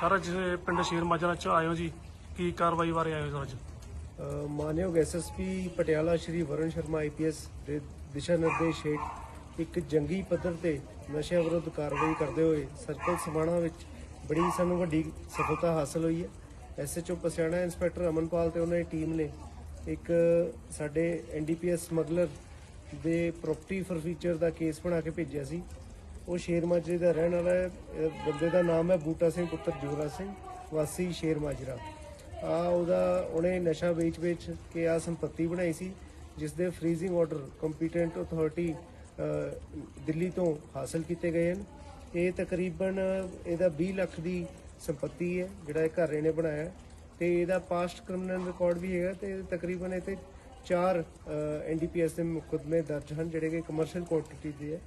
Sir ਅੱਜ ਪਿੰਡ ਸ਼ੇਰ ਮਾਜਰਾ ਚ ਆਇਓ ਜੀ ਕੀ ਕਾਰਵਾਈ ਬਾਰੇ ਆਇਓ ਹੋ ਸਰ ਅੱਜ ਅ, ਮਾਨਯੋਗ ਐਸਐਸਪੀ ਪਟਿਆਲਾ ਸ਼੍ਰੀ ਵਰੁਣ ਸ਼ਰਮਾ ਆਈਪੀਐਸ ਦੇ ਦਿਸ਼ਾ ਨਿਰਦੇਸ਼ ਹੇਠ ਇੱਕ ਜੰਗੀ ਪੱਧਰ ਤੇ ਨਸ਼ਿਆਂ ਵਿਰੁੱਧ ਕਾਰਵਾਈ ਕਰਦੇ ਹੋਏ ਸਰਕਲ ਸਮਾਣਾ ਵਿੱਚ ਬੜੀ ਸਾਨੂੰ ਵੱਡੀ ਸਫਲਤਾ ਹਾਸਲ ਹੋਈ ਹੈ। ਐਸਐਚਓ ਪਸਿਆਣਾ ਇੰਸਪੈਕਟਰ ਅਮਨਪਾਲ ਤੇ ਉਹਨਾਂ ਦੀ ਟੀਮ ਨੇ ਇੱਕ ਸਾਡੇ ਐਨਡੀਪੀਐਸ ਸਮਗਲਰ ਦੇ ਪ੍ਰਾਪਰਟੀ ਫਰਫੀਚਰ ਦਾ ਕੇਸ ਬਣਾ ਕੇ ਭੇਜਿਆ ਸੀ। ਉਹ ਸ਼ੇਰ ਮਾਜਰੇ ਦਾ ਰਹਿਣ ਵਾਲਾ ਹੈ। ਅਹ ਬੰਦੇ ਦਾ ਨਾਮ ਹੈ ਬੂਟਾ ਸਿੰਘ, ਪੁੱਤਰ ਜੋਰਾ ਸਿੰਘ, ਵਾਸੀ ਸ਼ੇਰ ਮਾਜਰਾ। ਆ ਉਹਦਾ ਉਹਨੇ ਨਸ਼ਾ ਵੇਚ-ਵੇਚ ਕੇ ਆ ਸੰਪਤੀ ਬਣਾਈ ਸੀ, ਜਿਸ ਦੇ freezing order competent authority Delhi ਤੋਂ ਹਾਸਲ ਕੀਤੇ ਗਏ ਹਨ। ਇਹ ਤਕਰੀਬਨ ਇਹਦਾ 20 ਲੱਖ ਦੀ ਸੰਪਤੀ ਹੈ, ਜਿਹੜਾ ਇਹ ਘਰ ਇਹਨੇ ਬਣਾਇਆ। ਹੈ ਤੇ ਇਹਦਾ ਪਾਸਟ ਕ੍ਰਿਮੀਨਲ ਰਿਕਾਰਡ ਵੀ ਹੈਗਾ ਤੇ ਤਕਰੀਬਨ ਇਹ ਤੇ ਚਾਰ ਐਨਡੀਪੀਐਸ ਦੇ ਮੁਕੱਦਮੇ ਦਰਜ ਹਨ, ਜਿਹੜੇ ਕਿ ਕਮਰਸ਼ੀਅਲ ਕੁਆਂਟੀਟੀ ਦੇ ਹੈ।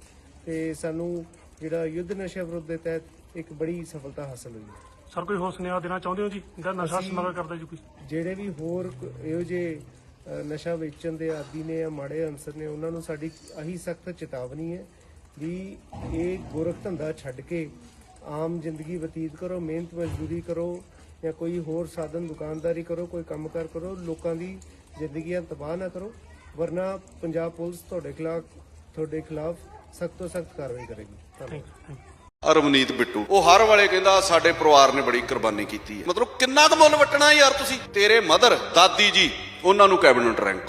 ਤੇ ਸਾਨੂੰ ਜਿਹੜਾ ਯੁੱਧ ਨਸ਼ਾ ਵਿਰੁੱਧ ਦੇ ਤਹਿਤ ਇੱਕ ਬੜੀ ਸਫਲਤਾ ਹਾਸਲ ਹੋਈ। ਹੈ ਸਰ ਕੋਈ ਹੋਰ ਸੁਨੇਹਾ ਦੇਣਾ ਚਾਹੁੰਦੇ ਹੋ ਜੀ? ਜਿਹੜਾ ਨਸ਼ਾ ਅਸੀਂ- ਸਮਗਲ ਕਰਦਾ ਜੀ ਕੋਈ? ਜਿਹੜੇ ਵੀ ਹੋਰ ਕ- ਇਹੋ ਜਿਹੇ ਅ, ਨਸ਼ਾ ਵੇਚਣ ਦੇ ਆਦੀ ਨੇ ਜਾਂ ਮਾੜੇ ਅਨਸਰ ਨੇ ਉਹਨਾਂ ਨੂੰ ਸਾਡੀ ਆਹੀ ਸਖਤ ਚੇਤਾਵਨੀ ਹੈ ਵੀ ਇਹ ਗੋਰਖ ਧੰਦਾ ਛੱਡ ਕੇ ਆਮ ਜ਼ਿੰਦਗੀ ਬਤੀਤ ਕਰੋ ਮਿਹਨਤ ਮਜ਼ਦੂਰੀ ਕਰੋ ਜਾਂ ਕੋਈ ਹੋਰ ਸਾਧਨ ਦੁਕਾਨਦਾਰੀ ਕਰੋ ਕੋਈ ਕੰਮਕਾਰ ਕਰੋ ਲੋਕਾਂ ਦੀ ਜ਼ਿੰਦਗੀਆਂ ਤਬਾਹ ਨਾ ਕਰੋ। ਵਰਨਾ ਪੰਜਾਬ ਪੁਲਿਸ ਤੁਹਾਡੇ ਖਿਲਾਫ ਤੁਹਾਡੇ ਖਿਲਾਫ ਸਖਤ ਤੋਂ ਸਖਤ ਕਾਰਵਾਈ ਕਰੇਗੀ। ਧੰਨਵਾਦ। ਅਰਮਨੀਤ ਬਿੱਟੂ ਉਹ ਹਰ ਵਾਲੇ ਕਹਿੰਦਾ ਸਾਡੇ ਪਰਿਵਾਰ ਨੇ ਬੜੀ ਕੁਰਬਾਨੀ ਕੀਤੀ ਹੈ। ਮਤਲਬ ਕਿੰਨਾ ਕੁ ਮੁੱਲ ਵਟਣਾ ਯਾਰ ਤੁਸੀਂ? ਤੇਰੇ ਮਦਰ ਦਾਦੀ ਜੀ ਉਹਨਾਂ ਨੂੰ ਕੈਬਨਿਟ ਰੈਂਕ।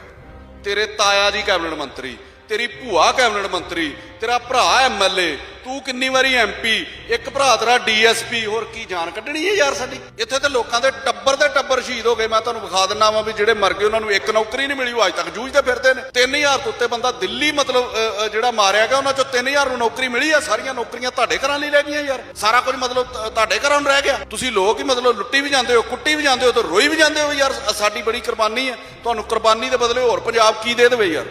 ਤੇਰੇ ਤਾਇਆ ਜੀ ਕੈਬਨਿਟ ਮੰਤਰੀ ਤੇਰੀ ਭੂਆ ਕੈਬਨਿਟ ਮੰਤਰੀ ਤੇਰਾ ਭਰਾ ਐਮਐਲਏ ਤੂੰ ਕਿੰਨੀ ਵਾਰੀ ਐਮਪੀ ਇੱਕ ਭਰਾ ਤੇਰਾ ਡੀਐਸਪੀ ਹੋਰ ਕੀ ਜਾਨ ਕੱਢਣੀ ਹੈ ਯਾਰ ਸਾਡੀ? ਇੱਥੇ ਤੇ ਲੋਕਾਂ ਦੇ ਟੱਬਰ ਦੇ ਟੱਬਰ ਸ਼ਹੀਦ ਹੋ ਗਏ। ਮੈਂ ਤੁਹਾਨੂੰ ਵਿਖਾ ਦਿੰਨਾ ਵਾਂ ਵੀ ਜਿਹੜੇ ਮਰ ਗਏ, ਉਹਨਾਂ ਨੂੰ ਇੱਕ ਨੌਕਰੀ ਨਹੀਂ ਮਿਲੀ, ਉਹ ਅੱਜ ਤੱਕ ਜੂਝਦੇ ਫਿਰਦੇ ਨੇ। 3000 ਤੋਂ ਉੱਤੇ ਬੰਦਾ ਦਿੱਲੀ ਮਤਲਬ ਜਿਹੜਾ ਮਾਰਿਆ ਗਿਆ, ਉਹਨਾਂ ਚੋਂ 3000 ਨੂੰ ਨੌਕਰੀ ਮਿਲੀ ਆ। ਸਾਰੀਆਂ ਨੌਕਰੀਆਂ ਤੁਹਾਡੇ ਘਰਾਂ ਲਈ ਰਹਿ ਗਈਆਂ ਯਾਰ। ਸਾਰਾ ਕੁਝ ਮਤਲਬ ਤੁਹਾਡੇ ਘਰਾਂ ਨੂੰ ਰਹਿ ਗਿਆ। ਤੁਸੀਂ ਲੋਕ ਹੀ ਮਤਲਬ ਲੁੱਟੀ ਵੀ ਜਾਂਦੇ ਹੋ, ਕੁੱਟੀ ਵੀ ਜਾਂਦੇ ਹੋ ਤੇ ਰੋਈ ਵੀ ਜਾਂਦੇ ਹੋ ਯਾਰ ਸਾਡੀ ਬੜੀ ਕੁਰਬਾਨੀ ਹੈ। ਤੁਹਾਨੂੰ ਕੁਰਬਾਨੀ ਦੇ ਬਦਲੇ ਹੋਰ ਪੰਜਾਬ ਕੀ ਦੇ ਦੇਵੇ ਯਾਰ?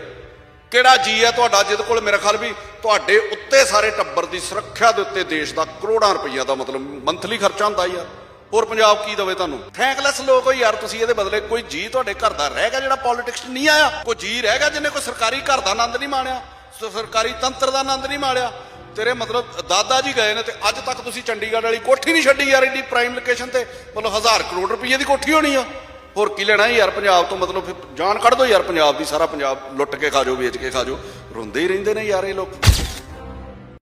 ਕਿਹੜਾ ਜੀ ਹੈ ਤੁਹਾਡਾ ਜਿਹਦੇ ਕੋਲ? ਮੇਰੇ ਖਿਆਲ ਵੀ ਤੁਹਾਡੇ ਉੱਤੇ ਸਾਰੇ ਟੱਬਰ ਦੀ ਸੁਰੱਖਿਆ ਦੇ ਉੱਤੇ ਦੇਸ਼ ਦਾ ਕਰੋੜਾਂ ਰੁਪਈਆ ਦਾ ਮਤਲਬ ਮੰਥਲੀ ਖਰਚਾ ਹੁੰਦਾ ਯਾਰ। ਹੋਰ ਪੰਜਾਬ ਕੀ ਦਵੇ ਤੁਹਾਨੂੰ? ਥੈਂਕਲੈਸ ਲੋਕ ਹੋ ਯਾਰ, ਤੁਸੀਂ ਇਹਦੇ ਬਦਲੇ ਕੋਈ ਜੀ ਤੁਹਾਡੇ ਘਰ ਦਾ ਰਹਿ ਗਿਆ ਜਿਹੜਾ ਪੋਲਿਟਿਕਸ ਨਹੀਂ ਆਇਆ? ਕੋਈ ਜੀ ਰਹਿ ਗਿਆ ਜਿਹਨੇ ਕੋਈ ਸਰਕਾਰੀ ਘਰ ਦਾ ਆਨੰਦ ਨਹੀਂ ਮਾਣਿਆ? ਸਰਕਾਰੀ ਤੰਤਰ ਦਾ ਆਨੰਦ ਨਹੀਂ ਮਾਣਿਆ? ਤੇਰੇ ਮਤਲਬ ਦਾਦਾ ਜੀ ਗਏ ਨੇ ਤੇ ਅੱਜ ਤੱਕ ਤੁਸੀਂ ਚੰਡੀਗੜ੍ਹ ਵਾਲੀ ਕੋਠੀ ਨਹੀਂ ਛੱਡੀ ਯਾਰ ਇੰਨੀ ਪ੍ਰਾਈਮ ਲੋਕੇਸ਼ਨ ਤੇ। ਮਤਲਬ ਹਜ਼ਾਰ ਕਰੋੜ ਰੁਪਏ ਦੀ ਕੋਠੀ ਹੋਣੀ ਆ। ਹੋਰ ਕੀ ਲੈਣਾ ਯਾਰ ਪੰਜਾਬ ਤੋਂ? ਮਤਲਬ ਫਿਰ ਜਾਨ ਕੱਢ ਦੋ ਯਾਰ, ਪੰਜਾਬ ਦੀ ਸਾਰਾ ਪੰਜਾਬ ਲੁੱਟ ਕੇ ਖਾ ਜਾਓ, ਵੇਚ ਕੇ ਖਾ ਜਾਓ। ਰੋਂਦੇ ਹੀ ਰਹਿੰਦੇ ਨੇ ਯਾਰ ਇਹ ਲੋਕ।